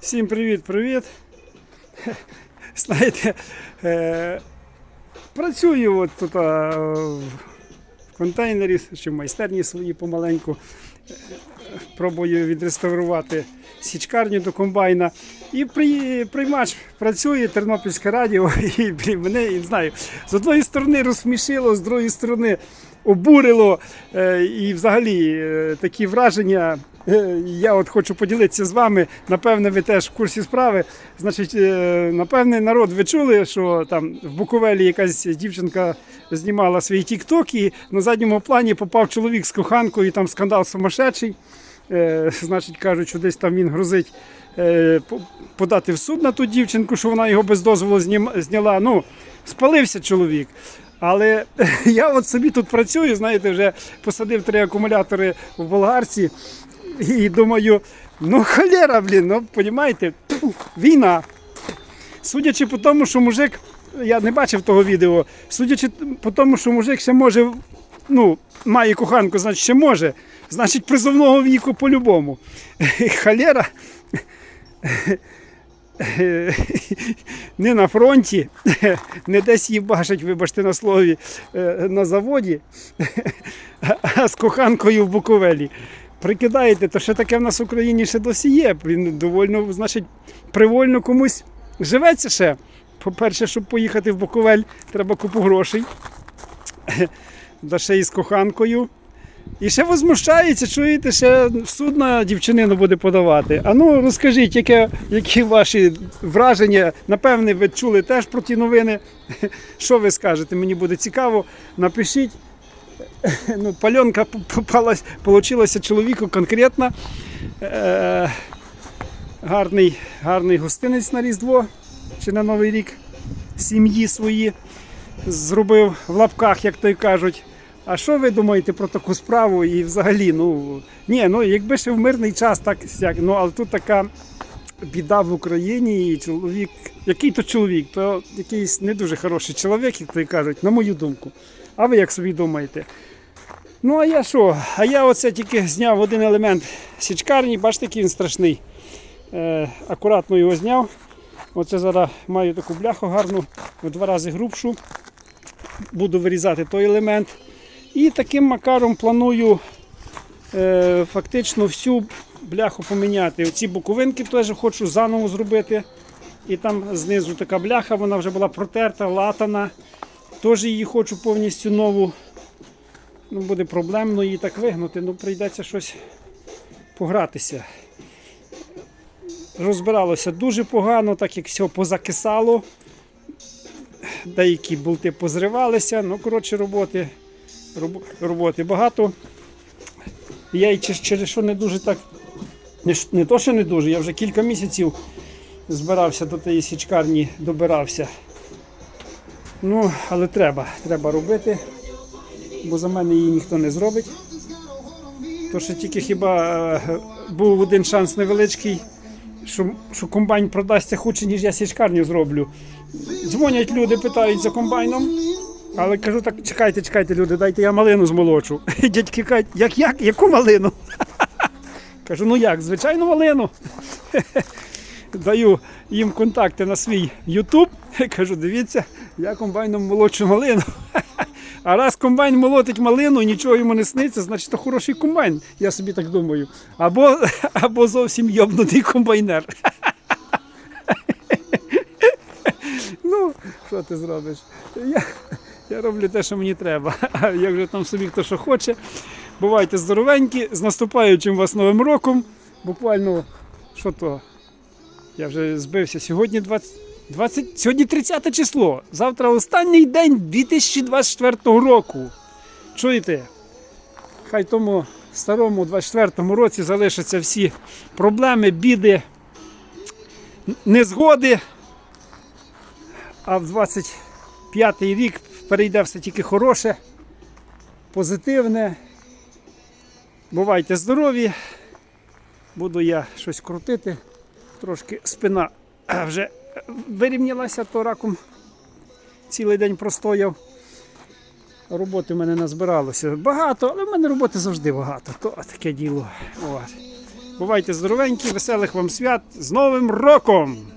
Всім привіт-привіт. Знаєте, е, працюю от тут а, в контейнері чи в майстерні свої помаленьку. Е, Пробую відреставрувати січкарню до комбайна. І при, приймач працює Тернопільське радіо, і блін, мене і, знаю, з одної сторони розсмішило, з другої сторони обурило. Е, і взагалі е, такі враження. Е, Я от хочу поділитися з вами. Напевне, ви теж в курсі справи. Значить, е, напевне, народ ви чули, що там в Буковелі якась дівчинка знімала свій тік-ток, і на задньому плані попав чоловік з коханкою, і там скандал сумасшедший. Е, значить, кажуть, що десь там він грозить подати в суд на ту дівчинку, що вона його без дозволу зняла. Ну, спалився чоловік. Але я от собі тут працюю, знаєте, вже посадив три акумулятори в болгарці і думаю, ну холера, блін, ну розумієте, війна. Судячи по тому, що мужик, я не бачив того відео, судячи по тому, що мужик ще може, ну, має коханку, значить ще може, значить призовного віку по-любому. Холера не на фронті, не десь їбашить, вибачте на слові, е, на заводі, а з коханкою в Буковелі. Прикидаєте, то ще таке в нас в Україні ще досі є. Він довольно, значить, привольно комусь живеться ще. По-перше, щоб поїхати в Буковель, треба купу грошей. Да ще й з коханкою. І ще возмущається, чуєте, ще в суд на дівчинину буде подавати. А ну розкажіть, яке, які ваші враження? Напевне, ви чули теж про ті новини. Що ви скажете? Мені буде цікаво. Напишіть. Ну, пальонка попалась, получилася чоловіку конкретно. Е, гарний, гарний гостинець на Різдво чи на Новий рік сім'ї свої зробив в лапках, як то й кажуть. А що ви думаєте про таку справу? І взагалі, ну ні, ну якби ще в мирний час, так сяк, ну але тут така біда в Україні, і чоловік, який то чоловік, то якийсь не дуже хороший чоловік, як то й кажуть, на мою думку. А ви як собі думаєте? Ну а я що? А я оце тільки зняв один елемент січкарні, бачите, який він страшний. Е, акуратно його зняв. Оце зараз маю таку бляху гарну, в два рази грубшу. Буду вирізати той елемент. І таким макаром планую е, фактично всю бляху поміняти. Оці боковинки теж хочу заново зробити. І там знизу така бляха, вона вже була протерта, латана. Теж її хочу повністю нову. Ну, буде проблемно її так вигнути, ну прийдеться щось погратися. Розбиралося дуже погано, так як все позакисало. Деякі болти позривалися, ну, коротше, роботи, роботи багато. Я і через- що не дуже так. Не, не то, що не дуже, я вже кілька місяців збирався до тієї січкарні, добирався. Ну, але треба, треба робити, бо за мене її ніхто не зробить. То що тільки хіба е, був один шанс невеличкий, що, що комбайн продасться худше, ніж я січкарню зроблю. Дзвонять люди, питають за комбайном. Але кажу так, чекайте, чекайте, люди, дайте я малину змолочу. Дядьки кажуть, як як? Яку малину? Кажу, ну як, звичайно, малину. Даю їм контакти на свій YouTube. Кажу, дивіться, я комбайном молочу малину. А раз комбайн молотить малину, нічого йому не сниться, значить, то хороший комбайн, я собі так думаю. Або, або зовсім йобнутий комбайнер. Ну, що ти зробиш? Я, я роблю те, що мені треба. Як же там собі хто що хоче. Бувайте здоровенькі, з наступаючим вас Новим роком. Буквально, що то? Я вже збився. Сьогодні 20, 20, сьогодні 30 число. Завтра останній день 2024 року. Чуєте? Хай тому старому 24 році залишаться всі проблеми, біди, незгоди. А в 25-й рік перейде все тільки хороше, позитивне. Бувайте здорові. Буду я щось крутити. Трошки спина вже вирівнялася, то раком цілий день простояв. Роботи в мене назбиралося багато, але в мене роботи завжди багато. То таке діло. Бувайте здоровенькі, веселих вам свят з Новим роком!